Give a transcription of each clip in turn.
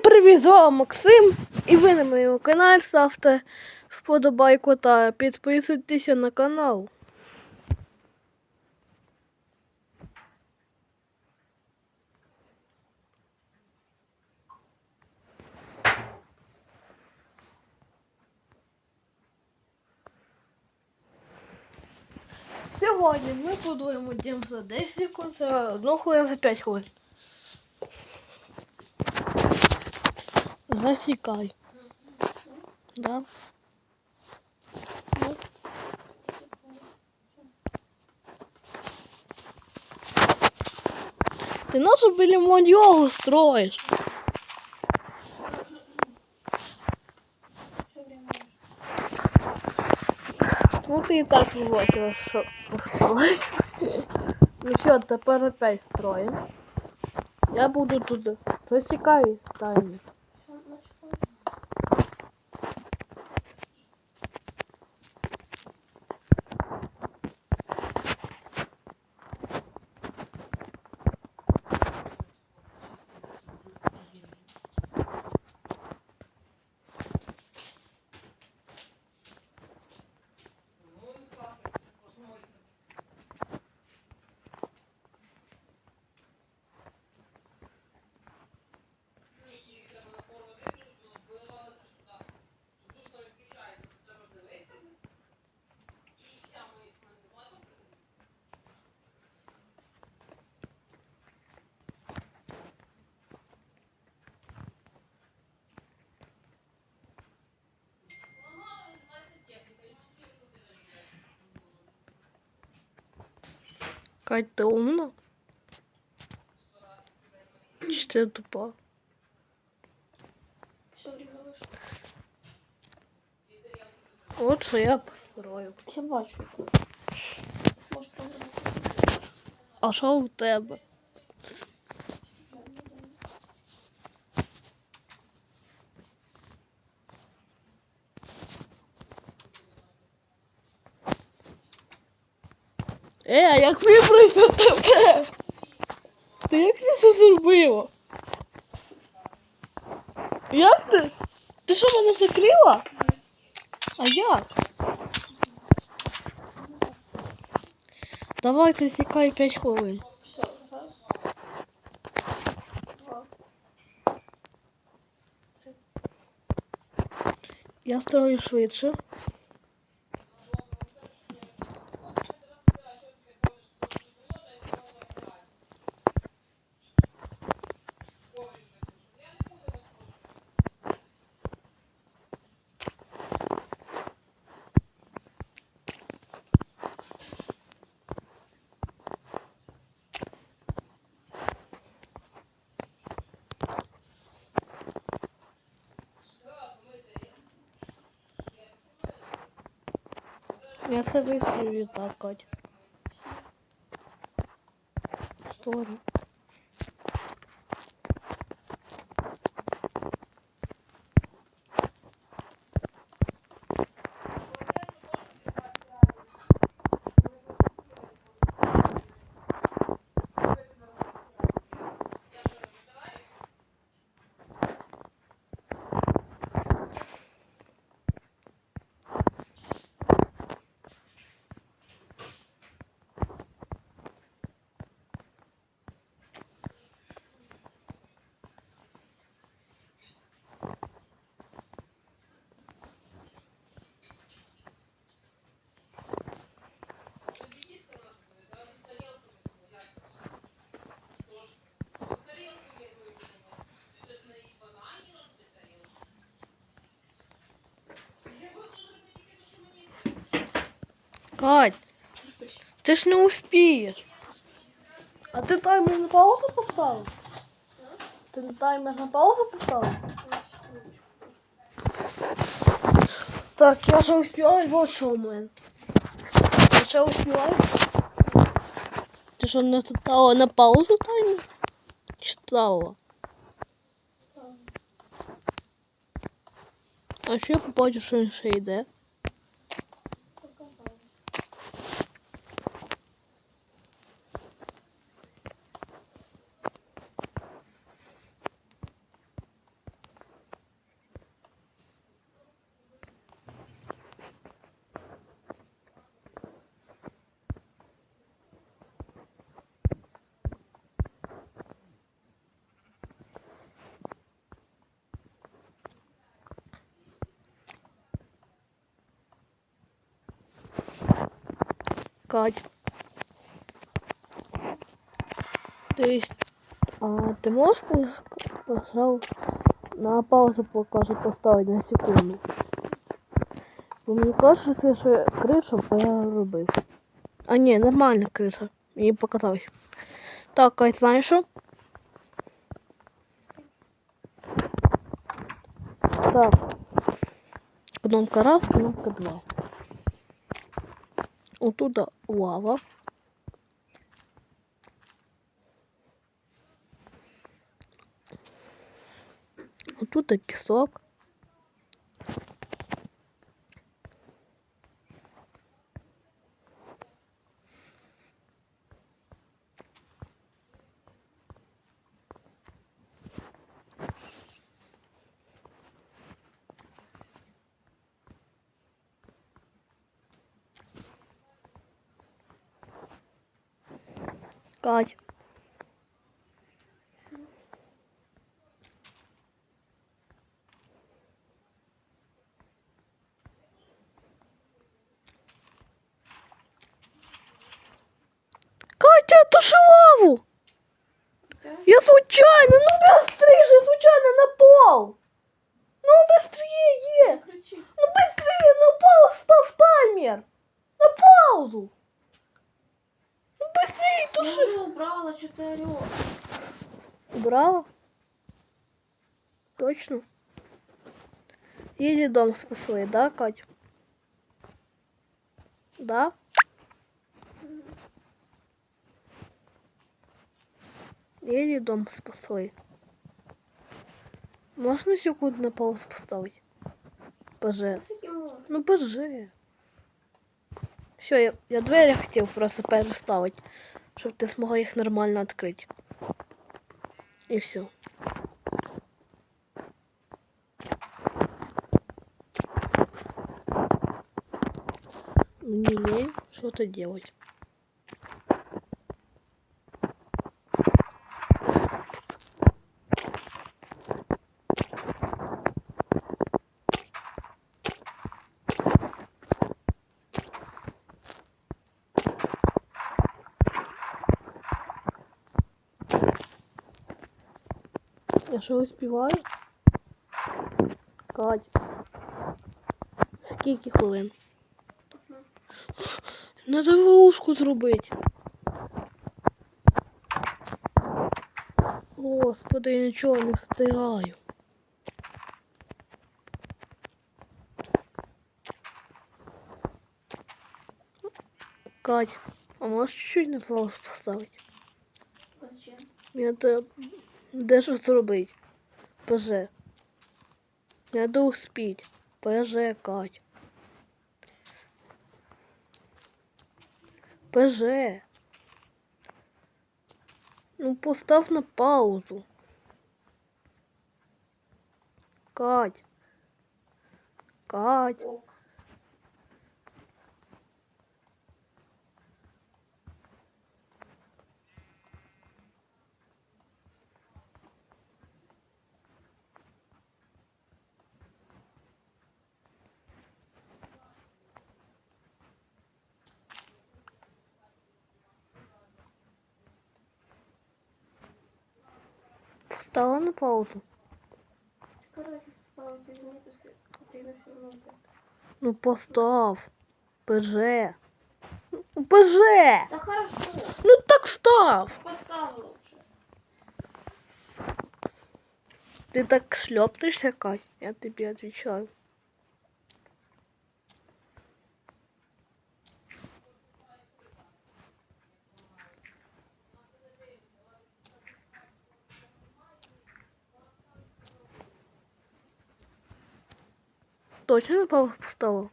Всім привіт, з вами Максим. І ви на моєму каналі ставте вподобайку та підписуйтеся на канал. Сьогодні ми будуємо дім за 10 секунд, за 1 хвилину за 5 хвилин. Засікай. Да. Ну. Ти нашу біля йогу строїш? Ну ти і так бачила, що построїв. Ну що, тепер опять строїмо. Я буду тут засікаю таймер. Кать, ти умна? Чи ти тупа? От що я построю. Я бачу. Може. А що у тебе? Е, а як вибратися тебе? Ти як ти це зробила? Як ти? Ти що мене закрила? А як? Давай ти сікай 5 хвилин. Я строю швидше. Я себе висловлю так, Кать. Сторі. Кать, ти ж не успієш. А ти таймер на паузу поставив? Ти на таймер на паузу поставив? Так, я ще успіваю, вот що у мене. Ти ще успіваєш? Ти що не ставила на паузу таймер? Чи ставила? А ще я побачу, що він ще йде. Кать. Ти, а ти можеш, пожалуйста, на паузу покажу поставити на секунду? Бо мені кажеться, що я кришу переробив. А ні, нормальна криша. Мені показалось. Так, Кать, знаєш що? Так. Кнопка раз, кнопка два. Оттуда лава. Оттуда песок. Кать. Дом спасли, да, Кать? Да? Или дом спасли. Можно секунду на паузу поставить? Боже. Ну боже. Все, я, я двері хотів просто переставити, щоб ти змогла їх нормально відкрити. І все. Лень что-то делать. Я що успіваю? Кать. Скільки хвилин? Надо ловушку зробити. Господи, я нічого не встигаю. Кать, а можеш чуть-чуть на паузу поставити? Зачем? Мені треба дещо зробити. ПЖ. Надо успіть. ПЖ, Кать. ПЖ. Ну, постав на паузу. Кать. Кать. Все равно так. Ну, постав. ПЖ. Ну, ПЖ. Да хорошо, Ну, так став. поставила уже. Ты так шлепаешься, Кать? Я тебе отвечаю. Точно напал в поставил?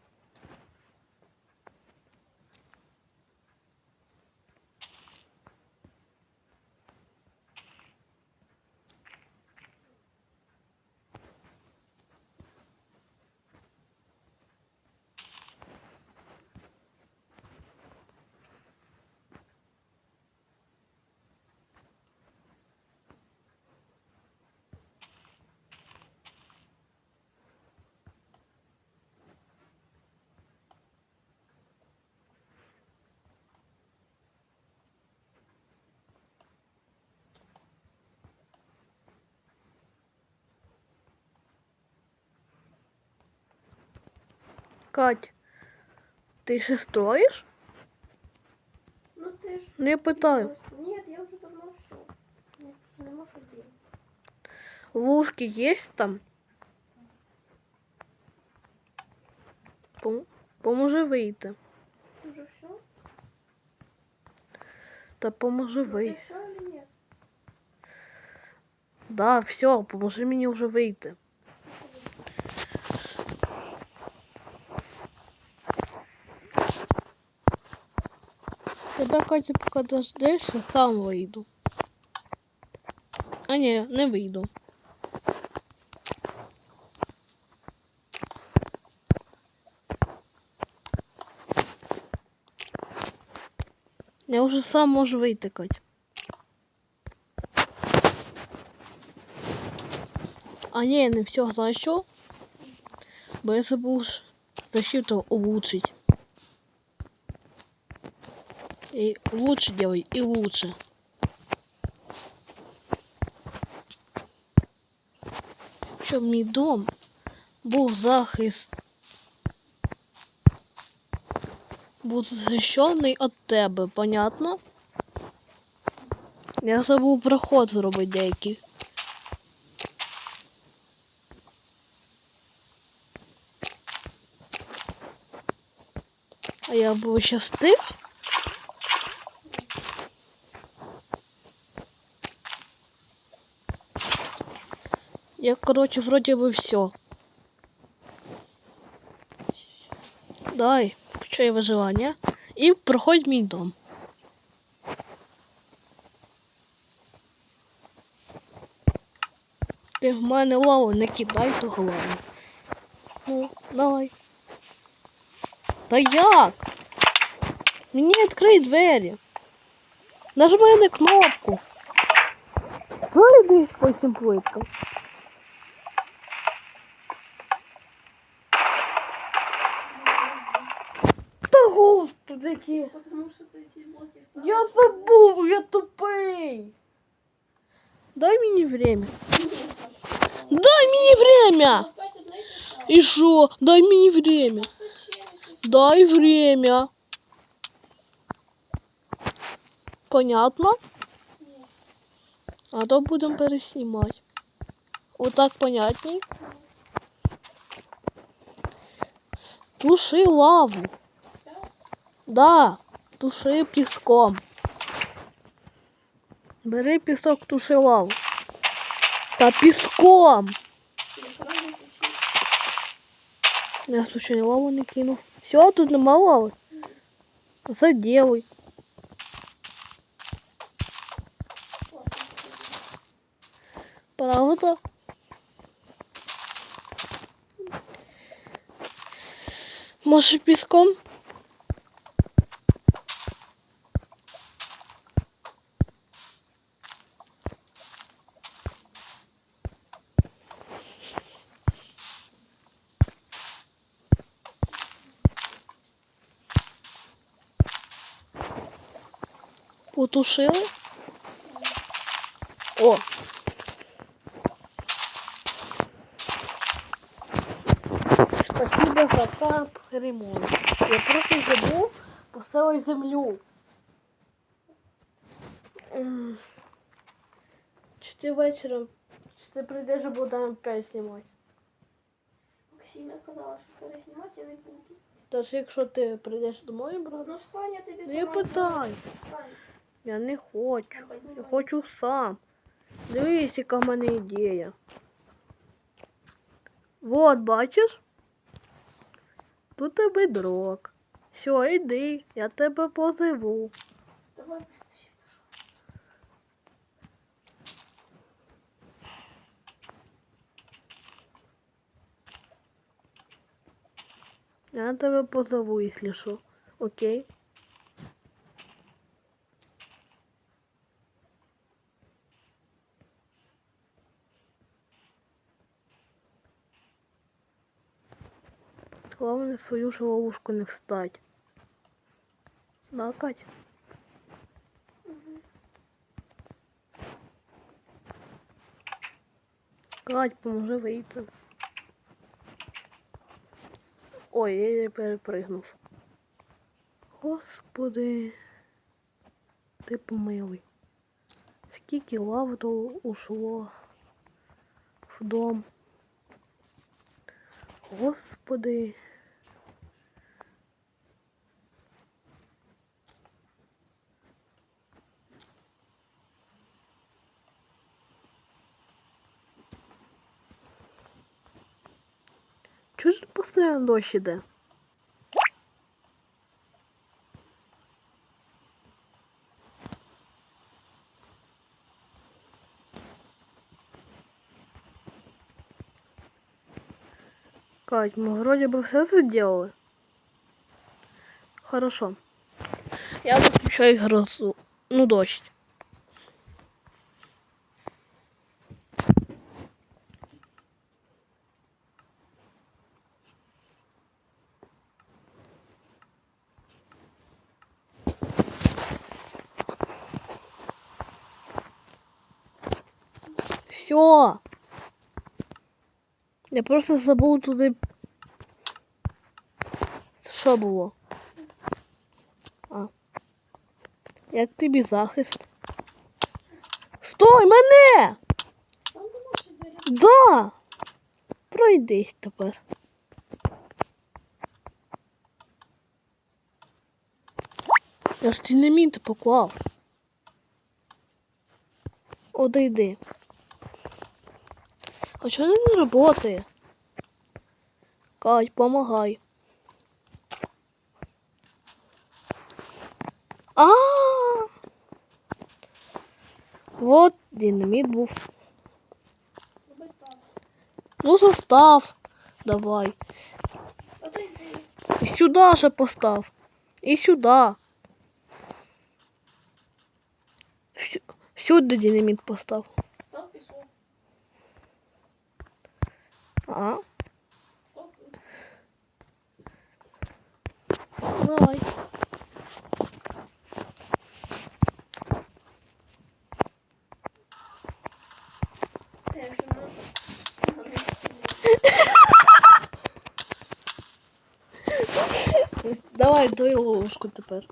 Кать, ти ще строїш? Ну ти ж. Ну я питаю. Ні, я вже давно все. Я не можу делать. Лужки є там? Пом- Поможи вийти. Уже все? Та поможи Ты вийти. нет? Да, все, поможи мені вже вийти. Тебе, Катя, поки дождешся, сам вийду. А ні, не вийду. Я вже сам можу вийти, Кать. А ні, не все, знаєш що? Бо я забув защиту улучшить. И лучше делай, и лучше. Щоб мій дом був захист. Був від тебе, понятно? Я забув проход зробити деякий. А я був ще Я, короче, вроде бы все. Давай, включай выживание. И проходь мій дом. Ти в мене лаву не кидай, то головне. Ну, давай. Та як? Мені відкрий двері. Нажми на кнопку. Пройдись по цим плиткам. Та господи, які. Потому что ты эти блоки ставишь. Я забув, я тупий. Дай мені время. Дай мені время. Опять одна и та самая. І що? Дай мені время. Так зачем, если Дай время. Понятно? Нет. А то будемо переснімати. Отак понятней. Туши лаву. Да? Да, туши піском. Бери пісок, туши лаву. Та піском. Телефон зачем? Я случайно лаву не кину. Все, тут нема лави. Заделай. Правда? Може піском? Потушили? О! Спасибо за кап ремонт. Я просто забув поставити землю. Чи ти вечором, чи ти прийдеш, а будемо опять знімати? Максима казала, що переснімати я не буду. Тож якщо ти прийдеш домой, брат, Ну встань, я тобі ну я сама. Встань. Я не хочу. Я хочу сам. Дивись, яка в мене ідея. Вот, бачиш? Тут тебе дрог. Все, йди, я тебе позову. Давай быстрее. Я тебе позову, якщо що. Окей? Главное свою же ловушку не встать. Да, Кать? Кать, поможи вийти. Ой, я її перепригнув. Господи. Ти помилуй. Скільки лави то ушло в дом. Господи. Постійно дощ? Кать, мы вроде бы все это делали. Хорошо. Я выключаю грозу. Ну, дождь. Я просто забув туди. Що було? А. Як тобі захист? Стой, мене! Да! Пройдись тепер. Я ж динаміт поклав. Одійди. А чого не работає? Кать, помогай. А! Вот динамит був. Роби так. Ну, застав. Давай. Отойди. І сюди ще постав. І сюди. Сю- Сюди динаміт постав. Став пісок. А? Став. Давай. Давай дай ложку тепер.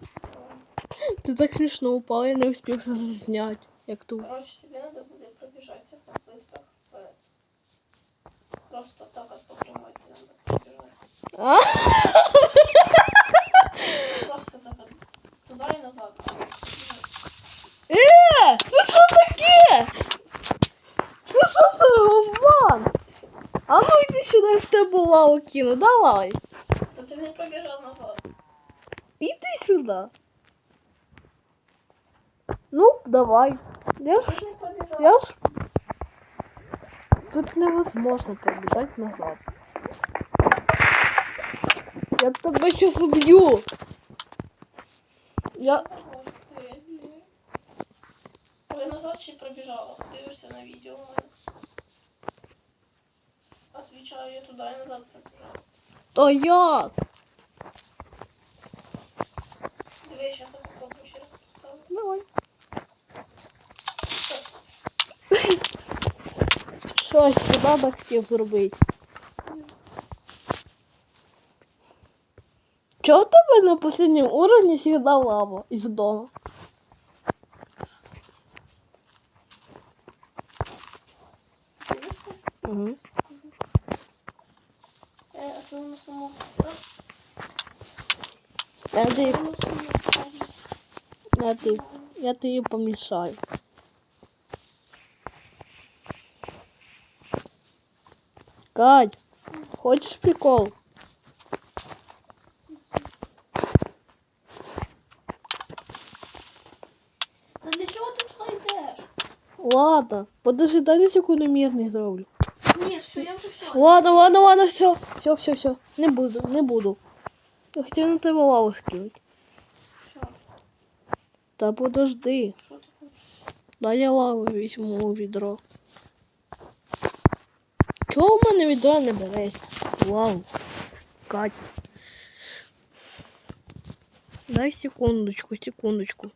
Ти так смішно упав, я не успів зняти. Як ту. А ну йди сюди, в тебе лаву кину. Давай. Но ты не пробежал назад. Іди сюди. Ну, давай. Я ж, я ж... Тут невозможно пробіжати назад. Я тебе щас уб'ю. Я... Ты... Назад ще пробежала. Дивишься на видео. Отвечаю, я туда и назад пробежала. Та як? Диви, сейчас я попробую еще раз поставлю. Давай. Щось би хотів зробити. Чого в тебе на останньому уровні завжди лава із дому? Дивишься? Угу. Я отвела саму. Я тобі, я тобі, я тобі помішаю. Кать, хочеш прикол? Та для чого ти туди йдеш? Ладно, подожди, дай на секунду мирний зроблю. Ні, все, я вже все. Ладно, ладно, ладно, все. Все, все, все. Не буду, не буду. Я хотів на тебе лаву скинути. Що? Та подожди. Що ти хочеш? Дай я лаву візьму у відро. Чого в мене відро не береться? Вау. Кать. Дай секундочку, секундочку.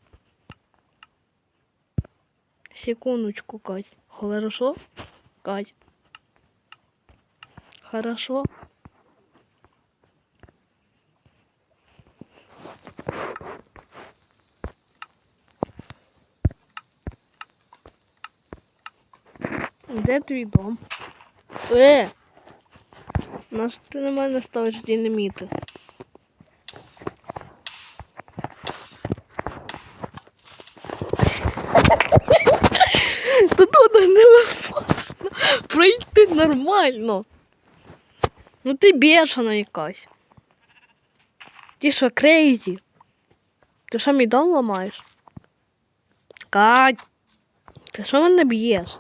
Секундочку, Кать. Хорошо? Кать. Хорошо? Де твій дом? Е! На ти на мене ставиш динаміти? Та туди невозможно пройти нормально. Ну ти бешена якась. Ти що, крейзі? Ти що мій дом ламаєш? Кать, ти що мене б'єш?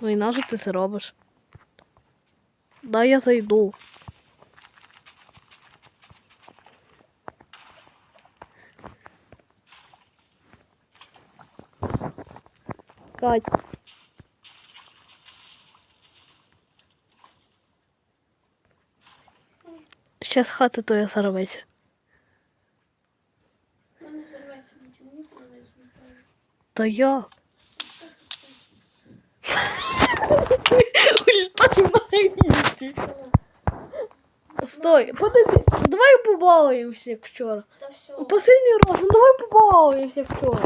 Ну і на що ти це робиш? Да, я зайду. Кать. Щас хата твоя змітаю. Та як? На. Стой, подожди, давай побалуємося, як вчора. Ну, раз, ну давай побалуємося, як вчора.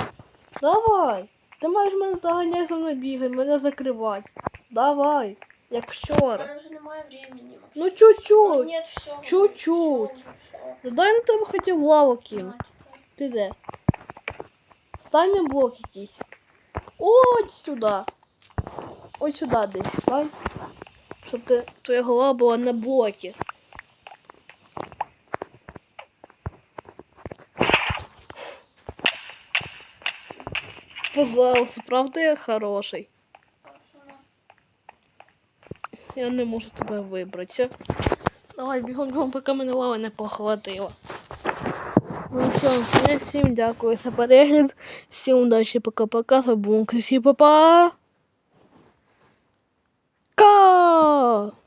Давай. Ти маєш мене доганяти за мною бігати, мене закривати. Давай, як вчора. мене вже немає времени. Ну чуть-чуть. Нет. Чуть-чуть. Ну, дай на тебе хотів лаву кину. Ти де? Стань на блок якийсь. Ось сюди. Ось сюди десь стань. Ти, твоя голова була на блокі. Пожалуйста, правда я хороший. Я не можу тебе вибратися. Давай бігом бігом, поки мене лава не похватила. Ну я всім дякую за перегляд. Всім удачі, пока-пока. З вами був Красі, папа. go!